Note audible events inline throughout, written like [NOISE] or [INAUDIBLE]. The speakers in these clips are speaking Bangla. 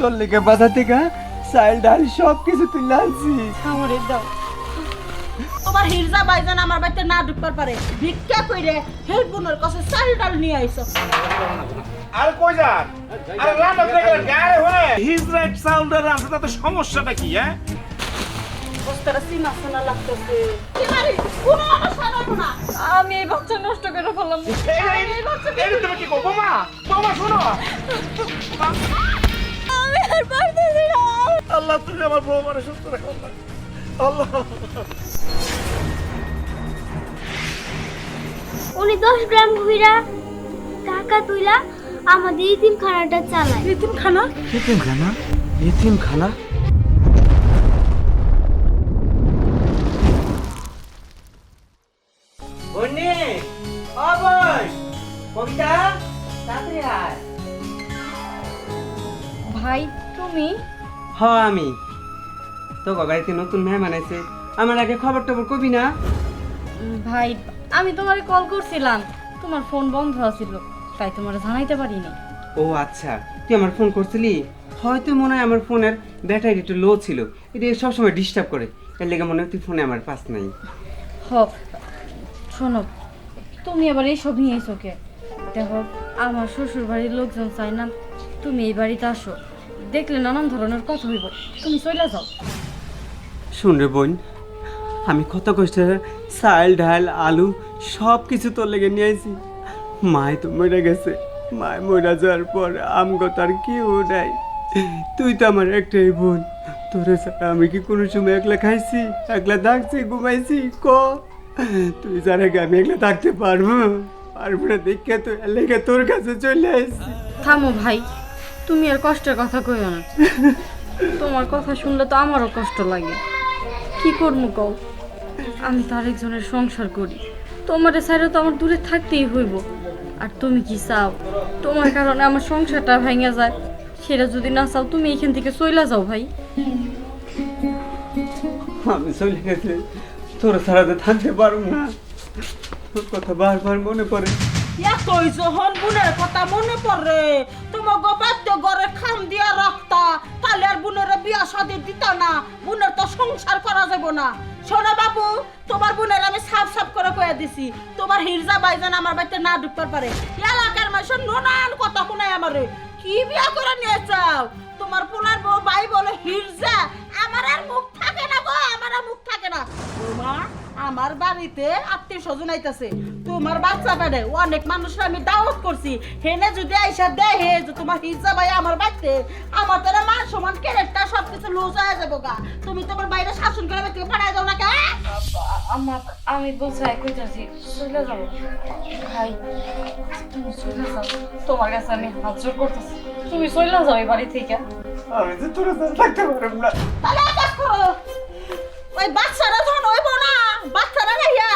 তোর লেগে বাধা থেকে চাল ডাল সব কিছু তুই লালছি আমারে দাও। তোমার হিরজা বাইজান আমার বাড়িতে না ঢুকবার পারে ভিক্ষা কইরে হেল বুনের কাছে চাল ডাল নিয়ে আইছো আর কই যান? আরে রান্না করে গেলেন গায়ে হয়ে। হিজ রাইট সাউন্ডার রান্না তাতে সমস্যাটা কি হ্যাঁ? আমি এই বাচ্চা নষ্ট করে ফেললাম। তুমি কি করব মা বাবা শোনো। [LAUGHS] আর পারতেছি না আল্লাহ তুমি আমার বউ মানে সুস্থ রাখো আল্লাহ। উনি দশ গ্রাম ঘুরা টাকা তুইলা আমাদের ইতিম খানাটা চালায়। ইতিম খানা এতিম খানা এতিম খানা বন্যে ও কবিতা তাড়াতাড়ি আয়। ভাই তুমি? হ আমি। তো বাড়িতে নতুন মেহমান আছে আমার আগে খবর টবর কবি না? ভাই আমি তোমারে কল করছিলাম। তোমার ফোন বন্ধ আছিল তাই তোমার জানাইতে পারিনি। ও আচ্ছা। তুই আমার ফোন করছিলি? হয়তো মনে হয় আমার ফোনের ব্যাটারি একটু লো ছিল। এটা সবসময় ডিস্টার্ব করে। এর লেগে মনে হয় তুই ফোনে আমার পাস নাই। হ শোনো তুমি আবার এইসব নিয়ে এসো কে? দেখো আমার শ্বশুর বাড়ির লোকজন চাই না তুমি এই বাড়িতে আসো। দেখলে নানান ধরনের কথা হইব। তুমি চলে যাও। শুন রে বোন আমি কত কষ্টে চাল ডাল আলু সব কিছু তোর লেগে নিয়ে আইছি। মায় তো মরে গেছে। মায় মরে যাওয়ার পর আমগো তার কেউ নাই। তুই তো আমার একটাই বোন। তোরে ছাড়া আমি কি কোনো সময় একলা খাইছি একলা থাকছি ঘুমাইছি? ক? তুই জানে কি আমি একলা থাকতে পারব? পারব না দেখে তো লেগে তোর কাছে চলে আসছি থামো ভাই। তুমি আর কষ্টের কথা কইও না। [LAUGHS] তোমার কথা শুনলে তো আমারও কষ্ট লাগে। কি করব কও? আমি তো আরেকজনের সংসার করি। তোমার সাইডে তো আমার দূরে থাকতেই হইব। আর তুমি কি চাও? তোমার কারণে আমার সংসারটা ভেঙে যায়। সেটা যদি না চাও তুমি এখান থেকে চইলা যাও ভাই। আমি চলে গেছে তোর ছাড়া তো থাকতে পারব না। তোর কথা বারবার মনে পড়ে। এতই যখন বুনের কথা মনে পড়ে। তোমাকে বাদ্য ঘরে খাম দিয়া রাখতা তাহলে আর বুনের বিয়া শাদি দিত না। বুনের তো সংসার করা যাব না। শোনো বাবু তোমার বোনের আমি সাফ সাফ করে কয়ে দিছি। তোমার হিরজা বাইজান আমার বাড়িতে না ঢুকতে পারে। এলাকার মানুষের নোনান কথা শোনায় আমারে। কি বিয়া করে নিয়ে চাও তোমার পোলার বউ ভাই বলে, হিরজা, আমার আর মুখ থাকে না গো, আমার আর মুখ থাকে না। মা আমার বাড়িতে আত্মীয় স্বজন আইতাছে। তোমার বাচ্চা পেটে অনেক মানুষের আমি দাওয়াত করছি। হেনে যদি আইসা দেহে যে তোমার হিজা ভাই আমার বাড়িতে আমার তারা মান সমান ক্যারেক্টার সব কিছু লুজ হয়ে যাব গা। তুমি তোমার বাইরে শাসন করে ব্যক্তি পাঠাই দাও না কে? আমার আমি বলছি কইতাছি চলে যাও। ভাই তুমি চলে যাও। তোমার কাছে আমি হাত জোর করতেছি। তুমি চলে যাও এই বাড়ি থেকে। আমি তো তোর থাকতে পারব না। তাহলে কাজ করো। ওই বাচ্চারা যখন হইব না। বাচ্চারা রাইয়া,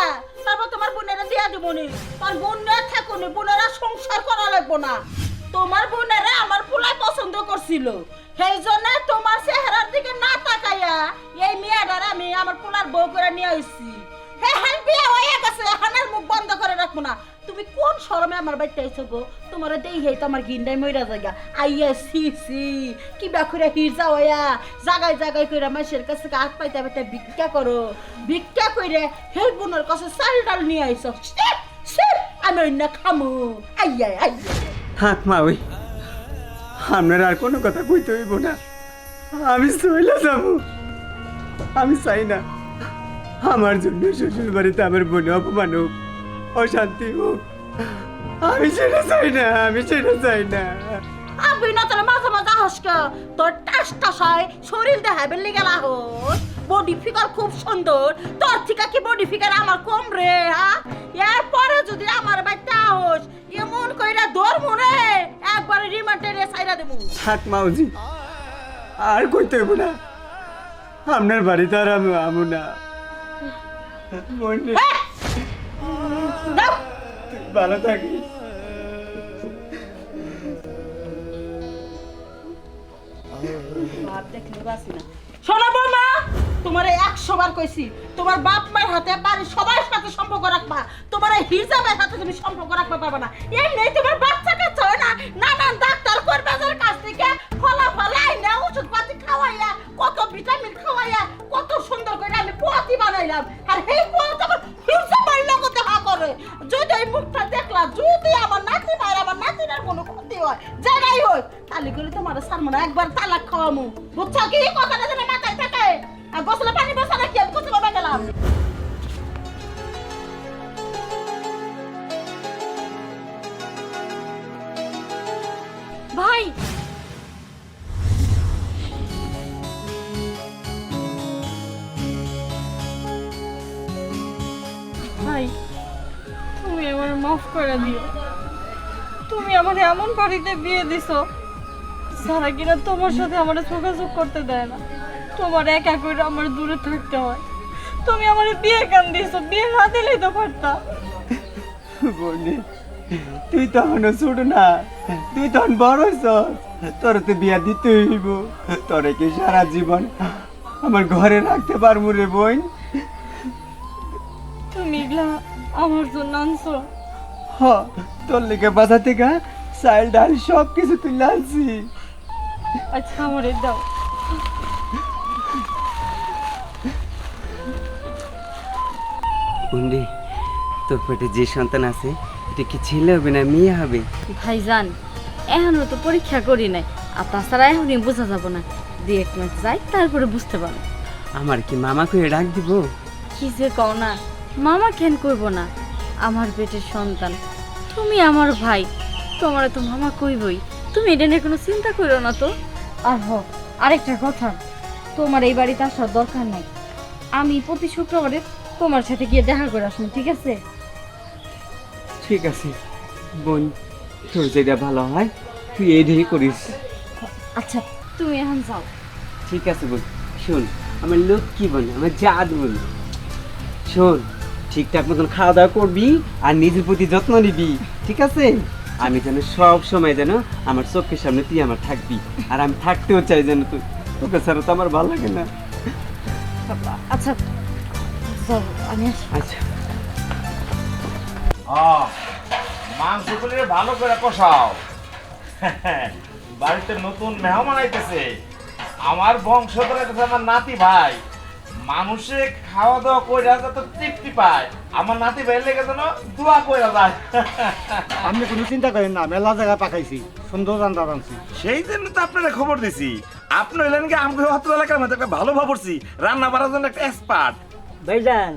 তারপর তোমার বোনেরা দিয়া দিব নি। তোমার বোন না থাকুনি বোনেরা সংসার করা লাগবো না। তোমার বোনেরা আমার পোলাই পছন্দ করছিল। সেই জন্য তোমার চেহারার দিকে না তাকাইয়া এই মেয়েটার আমি আমার পোলার বউ করে নিয়ে আসছি হ্যাঁ হ্যাঁ বিয়ে হয়ে গেছে, হানার মুখ বন্ধ করে রাখব না। তুমি কোন শরমে আমার বাড়িতে আইছো গো? তোমার দেই গিন্ডাই মইরা জায়গা। আইয়া, সি সি, কি বাখুরা হিরজা হইয়া জাগায় কইরা মানুষের কাছে হাত পাইতে পাইতে ভিক্ষা করো। ভিক্ষা কইরে হেই বোনের কাছে চাল ডাল নিয়ে আইছো। আমি অন্য খামু। আইয়া আইয়া। থাক মা ওই। আর কোনো কথা কইতে হইব না। আমি চলে যাব। আমি চাই না। আমার জন্য শ্বশুর বাড়িতে আমার বোনে অপমান হোক। অশান্তি হোক আমি সেটা চাই না আমি সেটা চাই না। আবি না তাহলে মাঝে মাঝে হাসক তোর টাস টাসায় শরীর দেখাবে লেগে বডি ফিগার খুব সুন্দর। তোর থেকে কি বডি ফিগার আমার কম রে হ্যাঁ এরপরে যদি আমার বাচ্চা আহস এমন কইরা ধর মনে একবারে রিমান্ডে রে সাইরা দেবো থাক মাউজি আর কইতে হইব না। আপনার বাড়িতে আর আমি আমু না। দাও। ভালো থাকিস সম্পর্ক রাখবা। তোমার এই হিরজাবের তোমার বাচ্চা কাচ্চা হয় না। নানান ডাক্তার কর্মীদের কাছ থেকে ফলা ফলাই ওষুধ পাতি খাওয়াইয়া কত ভিটামিন খাওয়াইয়া কত সুন্দর করে আমি পোয়াতি বানাইলাম। আর সেই তোমার করে। যদি ওই মুখটা দেখলা, যদি আমার নাতি মায়ের, আমার নাতিনের কোনো ক্ষতি হয় যারাই হয় তাহলে গেলে তোমার সারমনা একবার তালাক খাওয়ামু। বুঝছ কি? কথাটা যেন মাথায় থাকে। আর গোসলে পানি বসা নাকি? আমি কোথায় বাবা গেলাম। ভাই করে দিও। তুমি আমার এমন বাড়িতে বিয়ে দিছো সারা কিনা তোমার সাথে আমার যোগাযোগ করতে দেয় না। তোমার একা করে আমার দূরে থাকতে হয়। তুমি আমার বিয়ে কেন দিছো? বিয়ে না দিলেই তো পারতা। বনি তুই তখনও ছোট না। তুই তখন বড় হইছ। তোর তো বিয়া দিতে হইব। তোরে কি সারা জীবন আমার ঘরে রাখতে পারব রে বোন তুমি এগুলা আমার জন্য আনছো। হ তোর লেগে বাসা থেকে চাল ডাল সব কিছু তুই আনছি। আচ্ছা আমারে দাও। বন্ডি তোর পেটে যে সন্তান আছে এটা কি ছেলে হবে না মেয়ে হবে? ভাইজান এখনও তো পরীক্ষা করি নাই আর তাছাড়া এখনই বোঝা যাব না দুই এক মাস যাই তারপরে বুঝতে পারো আমার কি মামা করে ডাক দিব? কি যে কও না মামা কেন কইব না? আমার পেটের সন্তান। তুমি আমার ভাই। তোমার তো মামা কইবই। তুমি এটা নিয়ে কোনো চিন্তা করো না তো। আর হ আরেকটা কথা। তোমার এই বাড়িতে আসার দরকার নাই। আমি প্রতি শুক্রবারে তোমার সাথে গিয়ে দেখা করে আসুন ঠিক আছে? ঠিক আছে। বোন তোর যেটা ভালো হয় তুই এইটাই করিস। আচ্ছা তুমি এখন যাও। ঠিক আছে বোন। শোন আমার লক্ষ্মী বোন? আমার জাত বোন। শোন ঠিকঠাক মতন খাওয়া দাওয়া করবি আর নিজের প্রতি যত্ন নিবি ঠিক আছে? আমি যেন সব সময় যেন আমার চোখের সামনে তুই আমার থাকবি আর আমি থাকতেও চাই যেন তুই। তোকে ছাড়া তো আমার ভালো লাগে না। আচ্ছা আমি আচ্ছা। মাংসগুলি ভালো করে কষাও। বাড়িতে নতুন মেহমান আইতেছে। আমার বংশধর আইতেছে আমার নাতি ভাই। মানুষে খাওয়া দাওয়া কইরা যাতে তৃপ্তি পায়। আমার নাতি ভাই লেগে যেন দোয়া কইরা যায়। আপনি কোনো চিন্তা করেন না মেলা জায়গা পাকাইছি সুন্দর রান্না রাঁধছি সেই জন্য তো আপনারা খবর দিছি। আপনি হইলেন কি আমাকে অত্র এলাকার মধ্যে একটা ভালো ভাবছি রান্না বাড়ার জন্য একটা এক্সপার্ট ভাইজান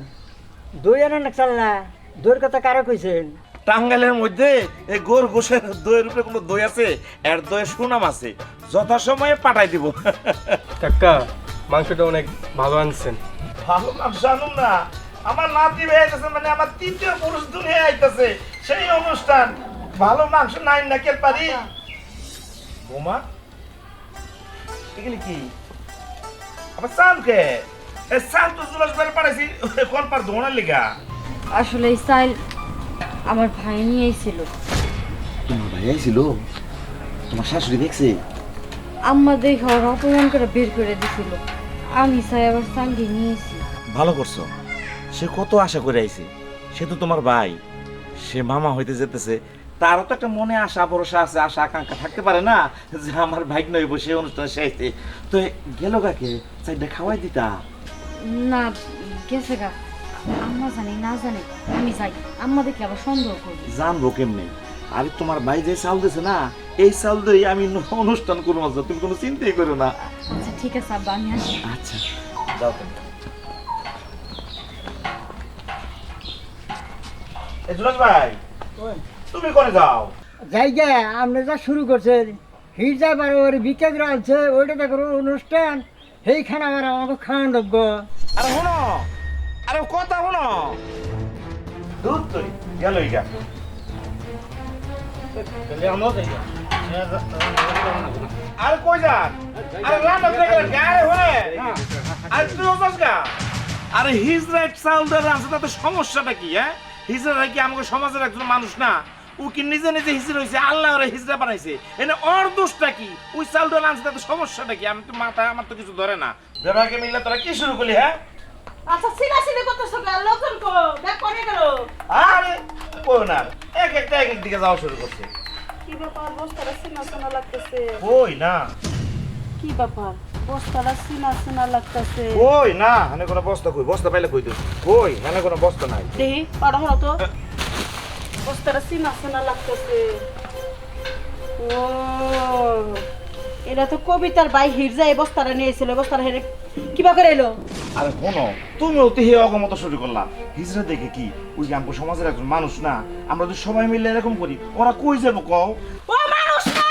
দই আনো না চাল না দইয়ের কথা কারও কইছেন? টাঙ্গাইলের মধ্যে এই গোর গোসের দইয়ের উপরে কোনো দই আছে এর দইয়ের সুনাম আছে যথাসময়ে পাঠাই দিব। কাকা মাংসটা অনেক ভালো আনছেন। ভালো মাংস আনুন না। আমার নাতি ভাই আইতেছে মানে আমার তৃতীয় পুরুষ দুনিয়া আইতেছে। সেই অনুষ্ঠান। ভালো মাংস নাই না কে পারি? বোমা এগুলি কি? আবার সাম কে? এ সাম তো জুলাস কোন পার দোনার লিগা? আসলে এই স্টাইল আমার ভাই ছিল তোমার ভাই আইছিল? তোমার শাশুড়ি দেখছে? আম্মা দেখে ওর অপমান করে বের করে দিছিল। আমি আবার সাঙ্গি নিয়েছি ভালো করছ। সে কত আশা করে আইছে। সে তো তোমার ভাই। সে মামা হইতে যেতেছে। তারও তো একটা মনে আশা ভরসা আছে আশা আকাঙ্ক্ষা থাকতে পারে না যে আমার ভাই নইব সে অনুষ্ঠানে সে আইতে তো গেল কাকে? চাইটা খাওয়াই দিতা। না গেছে গা। আম্মা জানি না জানি আমি যাই। আম্মা দেখলে আবার সন্দেহ করবি। জানব কেমনে? আরে তোমার ভাই যে চাল দিছে না এই চাল দিয়ে আমি অনুষ্ঠান করব। তুমি কোনো চিন্তাই করো না। ঠিক আছে আব্বা আমি আসি আচ্ছা। যাও তুমি। এ জুলাস ভাই তুমি করে যাও? জায়গা আপনি যা শুরু করছেন হিট যাবার ওর বিকেট আছে ওইটা দেখো অনুষ্ঠান সেইখানে আমার আমাকে খাওয়ান যোগ্য আরে শোনো আরে কথা শোনো। দুধ তুই গেল ইগা আরে কই যান আরে রান্না করে গেলেন গায়ে হয়ে? আরে তুই গা? আরে হিজরাইট আছে তাতে সমস্যাটা কি হ্যাঁ? হিজরা কি আমাকে সমাজের একজন মানুষ না? ও কি নিজে নিজে হিজরা হয়েছে আল্লাহ ওরা হিজরা বানাইছে। এনে ওর দোষটা কি? ওই চাউলটা আনছে তাতে সমস্যাটা কি? আমি তো মাথায় আমার তো কিছু ধরে না। বেবাকে মিললে তোরা কি শুরু করলি হ্যাঁ? আচ্ছা সিনা সিনে করতেছো কেন? লোকজন কো দেখ করে গেল। আরে এক একটা এক এক দিকে যাওয়া শুরু করছে। কি ব্যাপার? বস্তাটা সিনা সিনা লাগতেছে। কই না? কি ব্যাপার? বস্তাটা সিনা সিনা লাগতেছে। কই না? হানে কোনো বস্তা কই? বস্তা পাইলে কই তুই কই? হানে কোনো বস্তা নাই। হলো তো। বস্তাটা লাগতেছে। ও এটা তো কবিতার ভাই হিরজা এই বস্তাটা নিয়েছিল এই বস্তাটা হেরে কিবা করে এলো। আরে শোনো তুমিও তো হে অগমত শুরু করলা। হিজরা দেখে কি? ওই যে আমগো সমাজের একজন মানুষ না আমরা যদি সবাই মিলে এরকম করি। ওরা কই যাব কও? ও মানুষ না!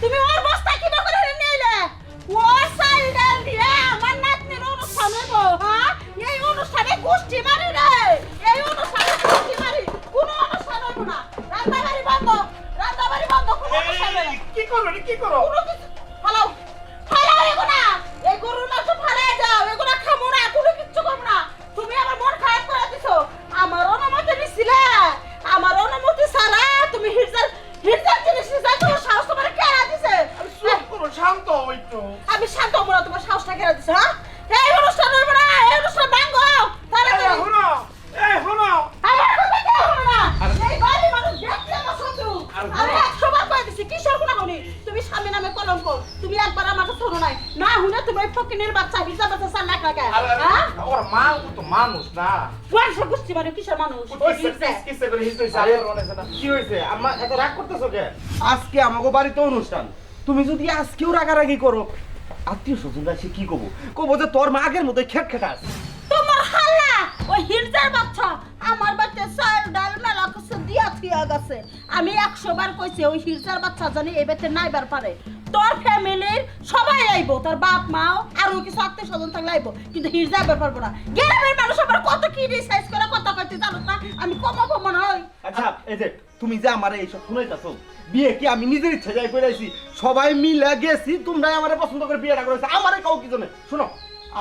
তুমি ওর বস্তা কিবা করে নিলে ও সাইল ডাল দিয়ে আমার নাতনির অনুষ্ঠান হইব হ্যাঁ? এই অনুষ্ঠানে গোষ্ঠী মারি রে। এই অনুষ্ঠানে গোষ্ঠী মারি কোনো অনুষ্ঠান হইব না। রান্নাবাড়ি বন্ধ রান্নাবাড়ি বন্ধ কোনো অনুষ্ঠান কি করো কি করো? কোনো কিছু মানুষ কিসে কি হয়েছে? আম্মা এত রাগ করতেছো কে আজকে আমাকে বাড়িতে অনুষ্ঠান। তুমি যদি আজকেও রাগারাগি করো আত্মীয় স্বজনরা সে কি কবো? কবো যে তোর মা আগের মতো খেট খেটাস তোমার হাল্লা ওই হিরজার বাচ্চা আমার বাচ্চা চাল ডাল মেলা কিছু দিয়া থিয়া গেছে। আমি একশো বার কইছি ওই হিরজার বাচ্চা জানি এই বেতে নাইবার পারে। ফ্যামিলির সবাই আইব। তার বাপ, মাও কিছু আত্মীয় স্বজন থাকলে আইব। কিন্তু ব্যাপার গ্রামের মানুষ আবার কত কি রিসাইজ করে কথা কইতে জানো না? আমি কমাবো মনে হয়। আচ্ছা এই যে তুমি যে আমার এইসব শুনাইতাছো, বিয়ে কি আমি নিজের ইচ্ছা যাই করে আইছি সবাই মিলে গেছি, তোমরাই আমারে পছন্দ করে বিয়েটা করেছি আমারে কাউ কি জন্য? শোনো।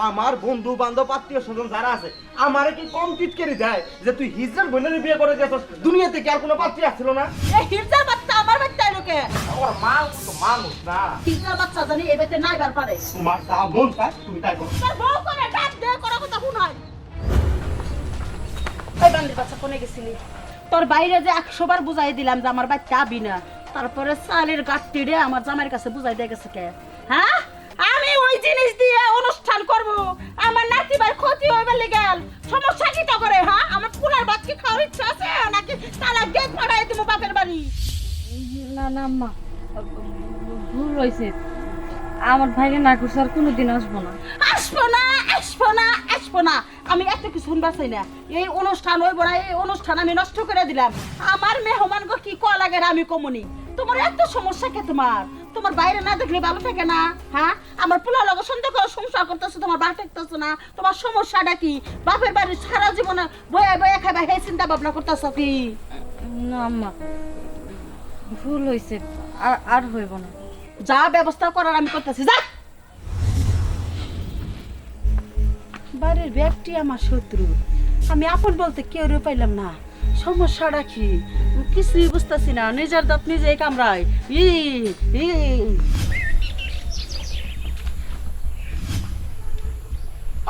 আমার বন্ধু বান্ধব আত্মীয় স্বজন যারা আছে আমারে কি কম টিট করে দেয় যে তুই হিজরার বোনের বিয়ে করে গেছস? দুনিয়াতে কি আর কোনো পাত্রী আসছিল না? এই হিরজার বাচ্চা আমার বাচ্চা এলোকে ওরা মা তো মানুষ না। হিরজার বাচ্চা জানি এই বেতে নাইবার পারে। তোমার যা মন চায় তুমি তাই করো তোর বউ করে ডাক দে করা কথা শুনাই ওই বান্দির বাচ্চা কোনে গেছিলি? তোর বাইরে যে একশো বার বুঝাই দিলাম যে আমার বাচ্চা আবি না তারপরে চালের গাঠটি রে আমার জামাইয়ের কাছে বুঝাই দিয়ে গেছে কে? হ্যাঁ? আমি ওই জিনিস দিয়ে অনুষ্ঠান করব। আমার নাতি ভাই ক্ষতি হইবে গেল। সমস্যা কি তো করে হ্যাঁ? আমার পুলার বাচ্চা খাওয়ার ইচ্ছা আছে নাকি তালা গেট পাঠাই দিব বাপের বাড়ি? না না আম্মা ভুল হয়েছে আমার ভাইরে না করছে আর কোনোদিন আসব না। আসব না আসব না আসব না। আমি এত কিছু শুনবার চাই না। এই অনুষ্ঠান ওই না এই অনুষ্ঠান আমি নষ্ট করে দিলাম। আমার মেহমান গো কি কয়া লাগে আমি কমনি? তোমার এত সমস্যা কে তোমার? তোমার বাইরে না দেখলে ভালো থাকে না হ্যাঁ? আমার পোলা লগে সন্দেহ করে সংসার করতেছো তোমার বাপ থাকতেছো না। তোমার সমস্যাটা কি? বাপের বাড়ি সারা জীবনে বয়ে বয়ে খাবা হে চিন্তা ভাবনা করতেছো কি? না আম্মা। ভুল হয়েছে আর আর হইব না। যা ব্যবস্থা করার আমি করতেছি যা! বাড়ির ব্যক্তি আমার শত্রু। আমি আপন বলতে কেউ রে পাইলাম না। সমস্যাটা কি কিছুই বুঝতেছি না, নিজের দাঁত নিজেই কামড়ায়। ই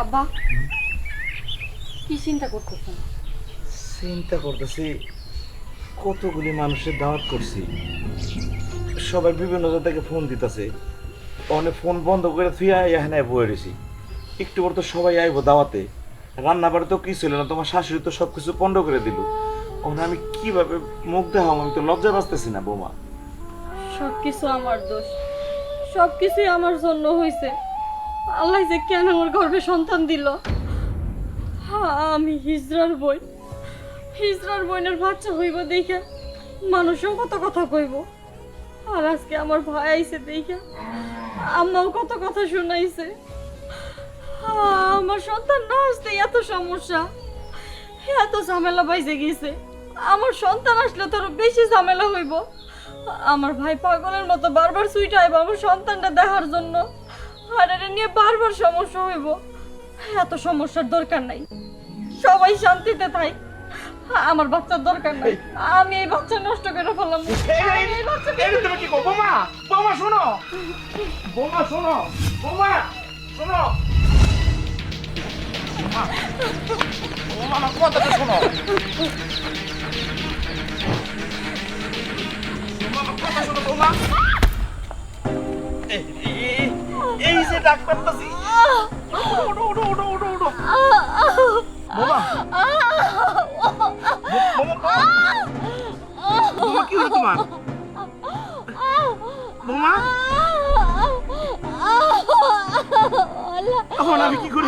আব্বা, কি চিন্তা করতেছেন? চিন্তা করতেছি, কতগুলি মানুষের দাওয়াত করছি। সবাই বিভিন্ন ফোন দিতেছে। অনেক ফোন বন্ধ করে থুয়া এখানে বয়ে একটু পর তো সবাই আইব দাওয়াতে। রান্না বাড়ি তো কি ছিল না, তোমার শাশুড়ি তো সবকিছু পণ্ড করে দিল। ওখানে আমি কীভাবে মুখ দেখাম আমি তো লজ্জা বাঁচতেছি না, বৌমা। সব কিছু আমার দোষ। সব কিছুই আমার জন্য হয়েছে আল্লাহ যে কেন আমার গর্ভে সন্তান দিল? আমি হিজরার বই। হিজরার বইনের বাচ্চা হইব দেখে মানুষও কত কথা কইব। আর আজকে আমার ভাই আইছে দেখে আম্মাও কত কথা শুনাইছে। আমার সন্তান না আসতে এত সমস্যা। এত ঝামেলা বাইজে গেছে। আমার সন্তান আসলে তোর বেশি ঝামেলা হইব। আমার ভাই পাগলের মতো বারবার সুইট আইব আমার সন্তানটা দেখার জন্য। আর এটা নিয়ে বারবার সমস্যা হইব। এত সমস্যার দরকার নাই। সবাই শান্তিতে থাই। আমার বাচ্চার দরকার নাই। আমি এই বাচ্চা নষ্ট করে ফেললাম। এই বাচ্চা এই তুমি কি বৌমা? বৌমা শোনো। বৌমা শোনো। বৌমা শোনো। বৌমা, বৌমা আমার কথাটা শোনো বৌমা, আমার কথা শোনো, বৌমা। এই, যে ডাক পারতাছি ওঠো ওঠো ওঠো ওঠো ওঠো বৌমা বৌমা বৌমা কি হলো তোমার এখন আমি কি করি?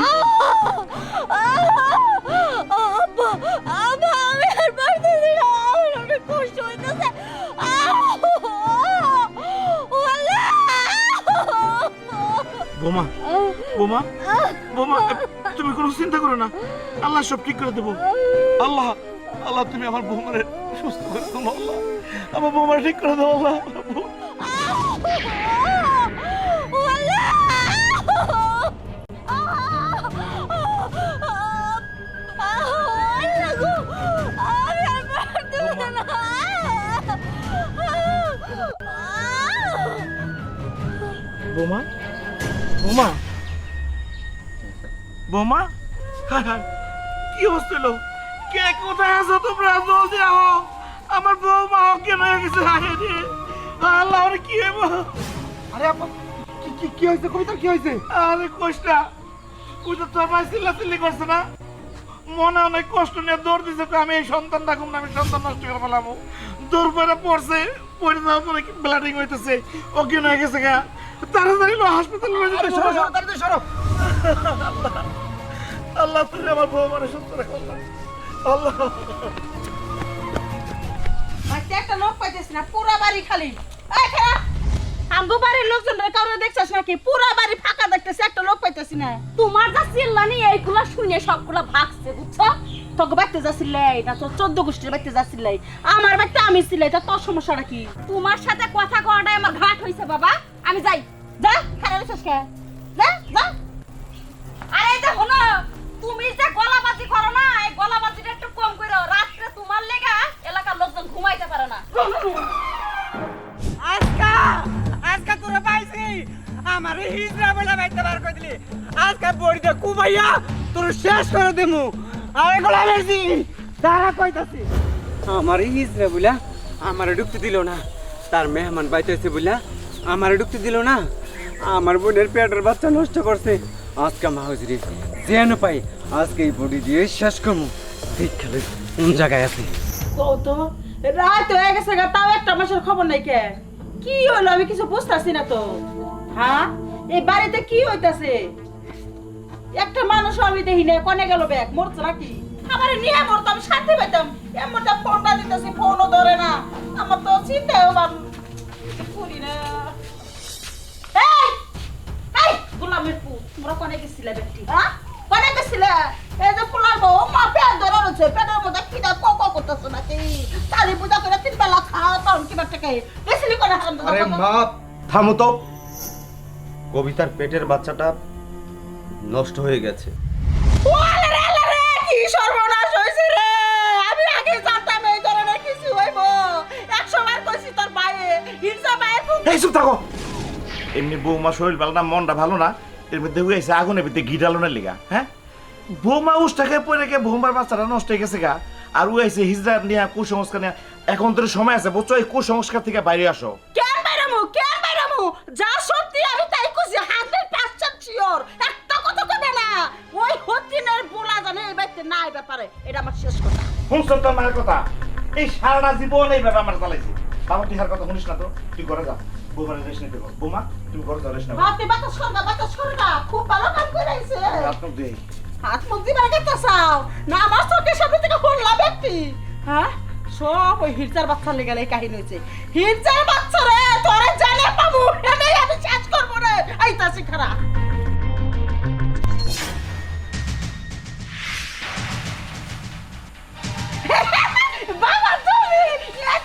বোমা বোমা বোমা, তুমি কোনো চিন্তা করো না। আল্লাহ সব ঠিক করে দেবো। আল্লাহ আল্লাহ, তুমি আমার বোমারে সুস্থ করে দেবো আল্লাহ। আমার বোমারে ঠিক করে দেবো আল্লাহ বোমা? বোমা? বোমা? কি হচ্ছিল কে কোথায় আছো তোমরা? জলদি আহো। আমার বৌমা কেন হয়ে গেছে। হায় রে। আল্লাহ আমার কি হব আরে আপা কি কি হয়েছে কবিতার কি হয়েছে আরে কোষ না ওই তো তোমার চিল্লা চিল্লি করছে না? মনে অনেক কষ্ট নিয়ে দৌড় দিছে তো আমি এই সন্তান থাকুম না আমি সন্তান নষ্ট করে ফেলাম দৌড় পরে পড়ছে পড়ে যাওয়ার পরে ব্লাডিং হইতেছে অজ্ঞান হয়ে গেছে গা। তাড়াতাড়ি লো হাসপাতালে নিয়ে যেতে সরো সরো তাড়াতাড়ি সরো। আল্লাহ তুমি আমার বউ মানে সুস্থ রাখো। আল্লাহ। একটা লোক পাইতেছি না পুরা বাড়ি খালি। আমগো বাড়ির লোকজন কাউরে দেখছিস নাকি? পুরা বাড়ি ফাঁকা দেখতেছি, একটা লোক পাইতেছি না। তোমার যা চিল্লানি, এইগুলা শুনে সবগুলা ভাগছে, বুঝছ? তোকে বাইতে যাচ্ছিলে না তোর চোদ্দ গোষ্ঠীর বাইতে যাচ্ছিলে আমার বাইতে আমি ছিলে তা তোর সমস্যাটা কি? তোমার সাথে কথা কওয়াটাই আমার ঘাট হইছে, বাবা। আমি যাই। যা খারাপ হইছিস কে? যা যা। আরে যে হলো তুমি যে গলাবাজি করো না, এই গলাবাজিটা একটু কম করো রাত্রে তোমার লেগা এলাকার লোকজন ঘুমাইতে পারে না। আমার হিজরা বলে বাইতে বার করে দিলি। আজকা বড়িতে কুবাইয়া তোর শেষ করে দেমু। আরে গোলা মেরছি তারা কইতাছি, আমার হিজরা বলে আমার ঢুকতে দিল না। তার মেহমান বাইতেছে বলে আমার ঢুকতে দিল না। আমার বোনের পেটের বাচ্চা নষ্ট করছে। আজকে মাহুজরি যেন পাই, আজকে এই বডি দিয়ে শেষ করব ঠিক খেলে, কোন জায়গায় আছে? তো তো, রাত হয়ে গেছে তাও একটা মাসের খবর নাই কে? কি হলো আমি কিছু বুঝতাছি না তো। হ্যাঁ? এই বাড়িতে কি হইতাছে? একটা মানুষ আমি দেখি না কনে গেল ব্যাগ? মরছে নাকি? আমার নিয়ে মরতো আমি শান্তি পেতাম এমনটা ফোনটা দিতেছি ফোনও ধরে না। আমার তো চিন্তাও বাম করি না। এই! এই! গোলামের পু তোমরা কনে গেছিলে ব্যক্তি হ্যাঁ? কনে গেছিলে? এই যে পোলার বউ মা পেট ধরে রয়েছে পেটের মধ্যে কিনা কক করতেছে নাকি? কালী পূজা করে তিন বেলা খাওয়া তখন কিবার টাকা গেছিলি করে আরে মা থামো তো। কবিতার পেটের বাচ্চাটা নষ্ট হয়ে গেছে। ওলে রে লে রে কি সর্বনাশ হইছে রে। আমি আগে জানতাম এই ধরনের কিছু হইব। একশো কইছি তোর ভাইয়ে হিংসা ভাইয়ের এই চুপ থাকো। এমনি বৌমা শরীর ভালো না মনটা ভালো না এর মধ্যে হয়েছে আগুনের ভিতরে ঘি ডালনের লিগা হ্যাঁ? বৌমা উষ্টাকে পরে গে বৌমার বাচ্চাটা নষ্ট হয়ে গেছে গা আর ও আইছে হিজড়া নিয়ে কুসংস্কার নিয়ে এখন তোর সময় আছে বুঝছ? এই কুসংস্কার থেকে বাইরে আসো। কেন বাইরামু কেন বাইরামু যা সত্যি আমি তাই কইছি হান্ড্রেড শিওর একটা কথা কবে না। ওই হতিনের বোলা জানে এই বাইতে না ব্যাপারে। এটা আমার শেষ কথা। শুনছো তো আমার কথা? এই সারাটা জীবন এই ব্যাপার আমার চালাইছি বাবা তুই কথা শুনিস না তো? তুই ঘরে যা। বৌমার রেস্ট নিতে বল। বৌমা তুমি ঘরে যাও রেস্ট নেব হাতে বাতাস করবা বাতাস করবা। খুব ভালো কাম করে আইছে রাত মুখ হাত মুখ দিবার গেতে চাও। না আমার চোখের সামনে থেকে শুনলাম একটি? হ্যাঁ? সব ওই হিরজার বাচ্চা লেগে এই কাহিনী হয়েছে হিরজার বাচ্চা রে তোরে জানে পাবো। এটাই আমি শেষ করব রে। আইতাছি খারাপ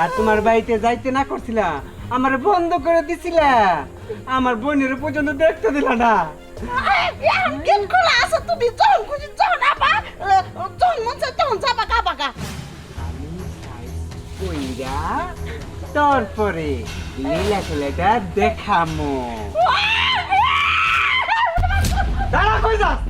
আর তোমার বাড়িতে যাইতে না করছিলা আমার বন্ধ করে দিছিলা। আমার বোনের পর্যন্ত দেখতে দিলা না। এখন গেট খোলা আছে তুমি যখন খুশি যখন আবা যখন মন চায় তখন যাবা গা কইরা তারপরে লীলা খেলাটা দেখামো। দাঁড়া কই যাস?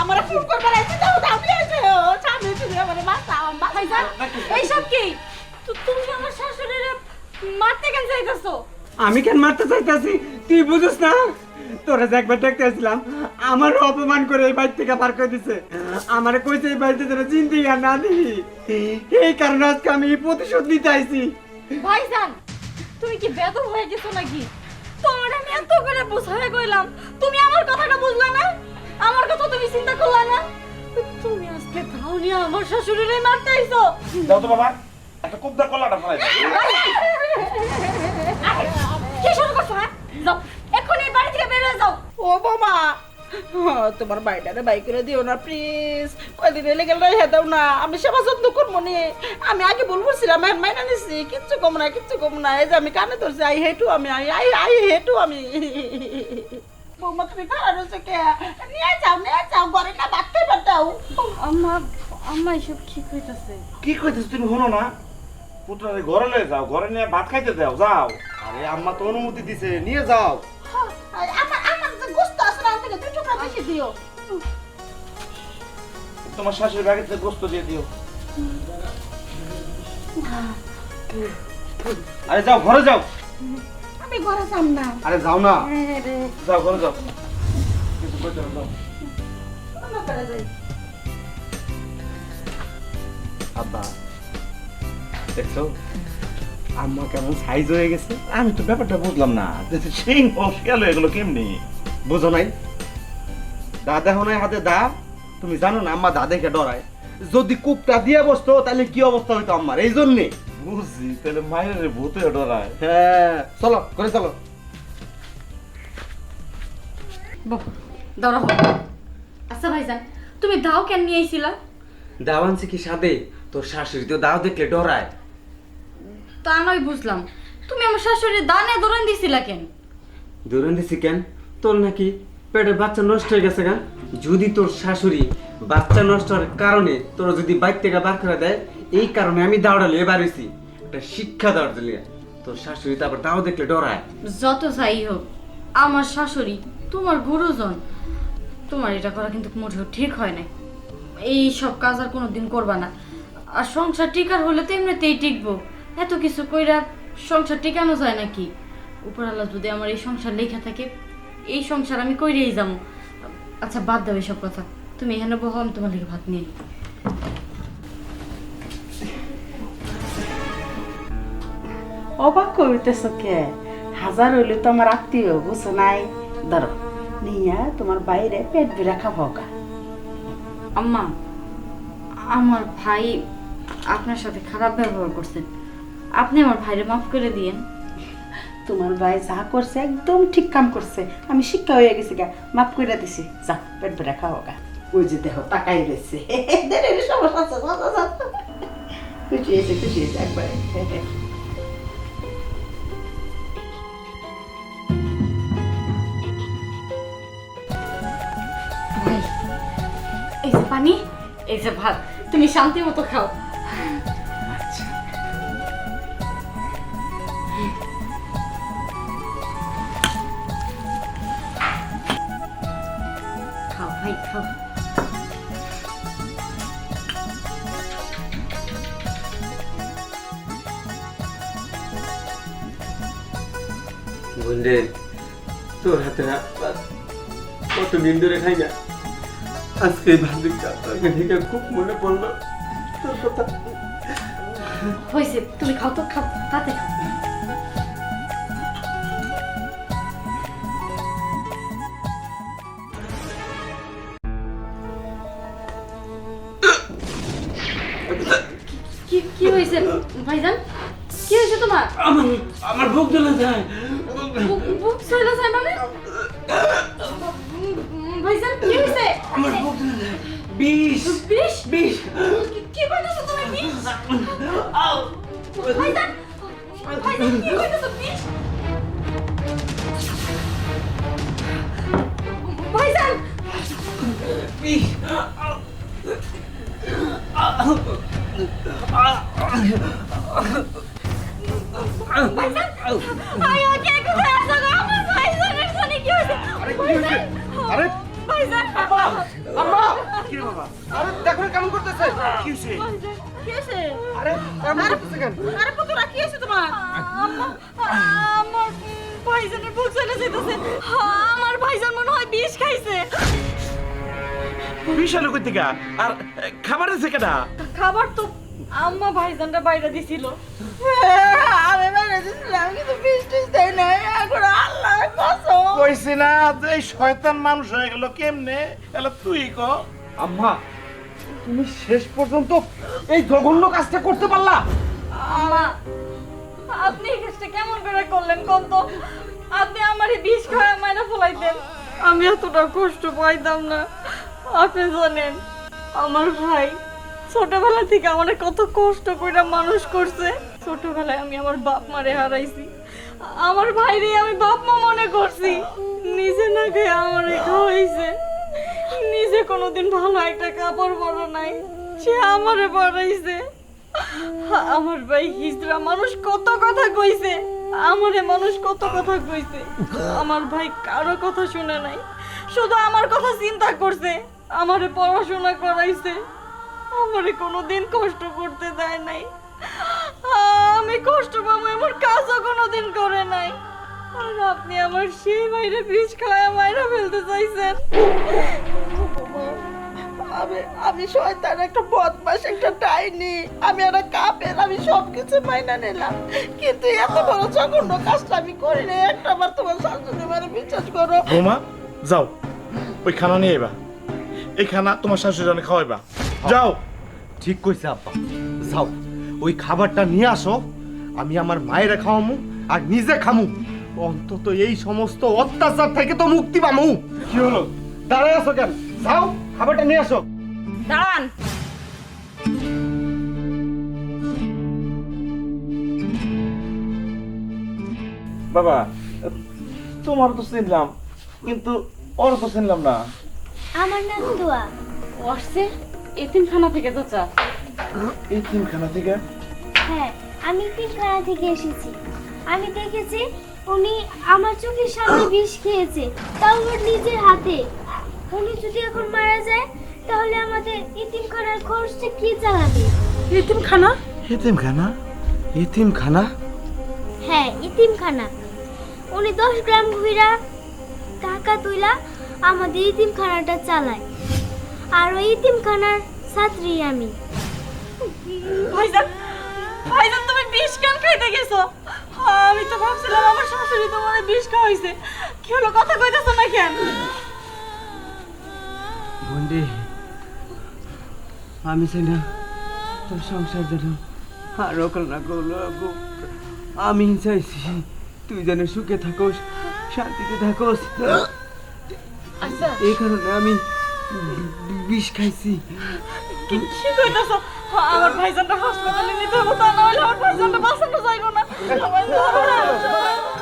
আমার ফোন করবার আছে দাও দাও দিয়েছে সামনে তুমি আমার মাথা আমার মাথায় যা এইসব কি? তু- তুমি আমার শাশুড়ির মারতে কেন চাইতেছো? আমি কেন মারতে চাইতেছি? তুই বুঝিস না? তোরা যে একবার দেখতে আসলাম আমারও অপমান করে এই বাড়ি থেকে পার করে দিছে। আমার কইছে এই বাড়িতে যেন চিন্তি আর না দিই এই কারণে আজকে আমি প্রতিশোধ নিতে আইছি। ভাইজান তুমি কি বেদম হয়ে গেছো নাকি? তোমার আমি এত করে বুঝাই কইলাম। তুমি আমার কথাটা বুঝলা না? আমার কথা তুমি চিন্তা করলা না? তুমি আজকে নিয়ে আমার শাশুড়িরে মারতে আইছো। যাও তো বাবা একটা কুবদা কলাটা ফলাই কি শুরু করছ হ্যাঁ? যাও এক্ষুনি এই বাড়ি থেকে বের হয়ে যাও। ও বাবা তোমার বাইটারে বাই করে দিও না প্লিজ কয়দিন এলে গেল হে দাও না আমি সেবা যত্ন করব নি। আমি আগে ভুল করছিলাম এখন মাইনা নিছি কিচ্ছু কম না কিচ্ছু কম না। এই যে আমি কানে ধরছি আই হেটু আমি আই আই আই হেটু আমি। বৌমা তুমি খারাপ হচ্ছে কে? নিয়ে যাও নিয়ে যাও ঘরে না ভাত খাইবার দাও আম্মা আম্মা এসব ঠিক হইতাছে কি কইতেছ তুমি হনো না? পুত্রারে ঘরে লয়ে যাও ঘরে নিয়ে ভাত খাইতে দাও যাও। আরে আম্মা তো অনুমতি দিছে নিয়ে যাও। হ্যাঁ, আমার থেকে দুই টুকরা বেশি দিও। তোমার শাশুড়ি গোস্ত দিয়ে দিও। আরে যাও ঘরে যাও। আমি ঘরে যাম না। আরে যাও না। যাও ঘরে যাও। কিছু হবে যাও। আব্বা দেখছ? আম্মা কেমন সাইজ হয়ে গেছে। আমি তো ব্যাপারটা বুঝলাম না। সিংহ শিয়াল এগুলো কেমনি? বুঝো নাই? দাদা হনায় হাতে দা তুমি জানো না আম্মা দাদাকে ডরায়। যদি কূপটা দিয়ে বসতো তাহলে কি অবস্থা হইতো আমার এই জন্যে। বুঝছি তাহলে মায়ের ভূতে ডরায়। হ্যাঁ চলো করে চলো। দাঁড়াও আচ্ছা ভাইজান তুমি দাও কেন নিয়ে আইছিলা? দাও আনছে কি সাদে? তোর শাশুড়ি তো দাও দেখলে ডরায়। তা নয় বুঝলাম। তুমি আমার শাশুড়ির দানে দৌড়ান দিছিলা কেন? দূরন দিছি কেন? তোর নাকি পেটের বাচ্চা নষ্ট হয়ে গেছে গা। যদি তোর শাশুড়ি বাচ্চা নষ্ট হওয়ার কারণে তোর যদি বাইক থেকে বার করে দেয়, এই কারণে আমি দাওড়ালে এবার হয়েছি একটা শিক্ষা দেওয়ার জন্য। তোর শাশুড়ি তারপর দাও দেখলে ডরায়। যত যাই হোক, আমার শাশুড়ি তোমার গুরুজন, তোমার এটা করা কিন্তু মোটেও ঠিক হয় না এই সব কাজ আর কোনো দিন করবা না। আর সংসার টিকার হলে তো এমনিতেই টিকবো। এত কিছু কইরা সংসার টিকানো যায় নাকি? উপরালা যদি আমার এই সংসার লেখা থাকে এই সংসার আমি কইরেই যাব। আচ্ছা বাদ দাও এইসব কথা। তুমি এখানে বহো আমি তোমার লিখে ভাত নিয়ে অবাক করিতেছ কে? হাজার হইলে তো আমার আত্মীয় বুঝছ নাই? ধরো নিয়া তোমার বাইরে পেট বিরা খাব গা। আম্মা আমার ভাই আপনার সাথে খারাপ ব্যবহার করছেন আপনি আমার ভাইরে মাফ করে দিয়েন। তোমার ভাই যা করছে একদম ঠিক কাম করছে। আমি শিক্ষা হয়ে গেছি গা। মাফ করে দিছি। যা পেট বিরা খাব গা। ওই যে দেহ তাকাই রয়েছে। খুশি হয়েছে খুশি হয়েছে একবারে। এই যে পানি এই যে ভাত তুমি শান্তি মতো খাও খাও। কত দিন ধরে খাই না আজকে ভাবিকা তোকে দেখে খুব মনে পড়ল। তোর কথা হয়েছে তুমি খাও তো খাও তাতে খাও। কি কি হয়েছে ভাইজান? কি হয়েছে তোমার? আমার আমার বুক জ্বলে যায়। বুক চলে যায় মানে ভাইজান কি হয়েছে আমার বুক জ্বলে যায় বিষ বিষ বিষ কি- কি কইতাছো তুমি বিষ ভাইজান ভাইজান কি কইতাছো বিষ ভাইজান বিষ আয় কে কোথায় আছো গো আমার ভাইজানের সাথে কি হয়েছে আরে কি হয়েছে আরে ভাইজান আম্মা! কি রে বাবা আরে দেখো কেমন করতেছে। কি হয়েছে? কি হয়েছে? আরে কেমন করতেছে কেন? আরে পুতুরা কি হয়েছে তোমার? আমার ভাইজানের ভুল চলে যেতেছে আমার ভাইজান মনে হয় বিষ খাইছে। বিশাল আর খাবার দিছে কেডা? খাবার তো আম্মা ভাইজানটা বাইরে দিছিল। আমি কিন্তু বিষ টিস এখন আল্লাহ কসম। কইছি না যে এই শয়তান মানুষ হয়ে গেল কেমনে? এলা তুই ক। আম্মা তুমি শেষ পর্যন্ত এই জঘন্য কাজটা করতে পারলা? আপনি এই কাজটা কেমন করে করলেন কোন তো? আপনি আমারই বিষ খাওয়া মাইনা ফলাইতেন। আমি এতটা কষ্ট পাইতাম না। আপনি জানেন আমার ভাই ছোটবেলা থেকে আমার কত কষ্ট করে মানুষ করছে। ছোটবেলায় আমি আমার বাপ মারে হারাইছি। আমার ভাইরে আমি বাপ মা মনে করছি। নিজে না খেয়ে আমারে খাওয়াইছে নিজে কোনোদিন ভালো একটা কাপড় পরা নাই। সে আমারে পরাইছে। আমার ভাই হিজড়া মানুষ কত কথা কইছে। আমারে মানুষ কত কথা কইছে। আমার ভাই কারও কথা শুনে নাই। শুধু আমার কথা চিন্তা করছে। আমারে পড়াশোনা করাইছে। আমারে কোনোদিন কষ্ট করতে দেয় নাই। আমি কষ্ট পাবো এমন কাজও কোনোদিন করে নাই। আর আপনি আমার সেই মাইরে বীজ খাওয়া মাইরা ফেলতে চাইছেন। আমি আমি শয়তান একটা বদমাস একটা ডাইনি। আমি একটা কাপের আমি সব কিছু মাইনা নিলাম। কিন্তু এত বড় জঘন্য কাজটা আমি করি না একটা বার তোমার শাশুড়ি মানে বিশ্বাস করো। বৌমা যাও। ওই খানা নিয়ে আইবা। এই খানা তোমার শাশুড়ি খাওয়াইবা। যাও। ঠিক কইছে আব্বা। যাও। ওই খাবারটা নিয়ে আসো আমি আমার মায়েরা খাওয়ামু আর নিজে খামু। অন্তত এই সমস্ত অত্যাচার থেকে তো মুক্তি পামু। কি হলো? দাঁড়ায় আসো কেন? যাও খাবারটা নিয়ে আসো। দাঁড়ান। বাবা তোমার তো চিনলাম কিন্তু ওর তো চিনলাম না। আমার নাম দোয়া। এতিমখানা থেকে চাচা এই তিনখানা থেকে? হ্যাঁ আমি তিনখানা থেকে এসেছি। আমি দেখেছি উনি আমার চোখের সামনে বিষ খেয়েছে তাও ওর নিজের হাতে। উনি যদি এখন মারা যায় তাহলে আমাদের ইতিমখানার খরচটা কে চালাবে? এতিমখানা? এতিমখানা? এতিমখানা? হ্যাঁ ইতিমখানা উনি দশ গ্রাম ঘুরা টাকা তুইলা আমাদের ইতিমখানাটা চালায়। আর ওই ইতিমখানার ছাত্রী আমি। ভাইজান ভাইজান তুমি বিষ কেন খাইতে গেছো? আমি তো ভাবছিলাম আমার শাশুড়ি তোমার বিষ খাওয়াইছে। কি হলো কথা কইতেছো না কেন? বন্ডে আমি চাই না তোর সংসার যেন আরও করল আমি চাইছি তুই যেন সুখে থাকোস শান্তিতে থাকোস। আচ্ছা। এই কারণে আমি বিষ খাইছি। কি কি কইতাছো? আমার ভাইজানটা হাসপাতালে নিতে হবে তা না হলে আমার ভাইজানটা বাঁচানো যাইব না না।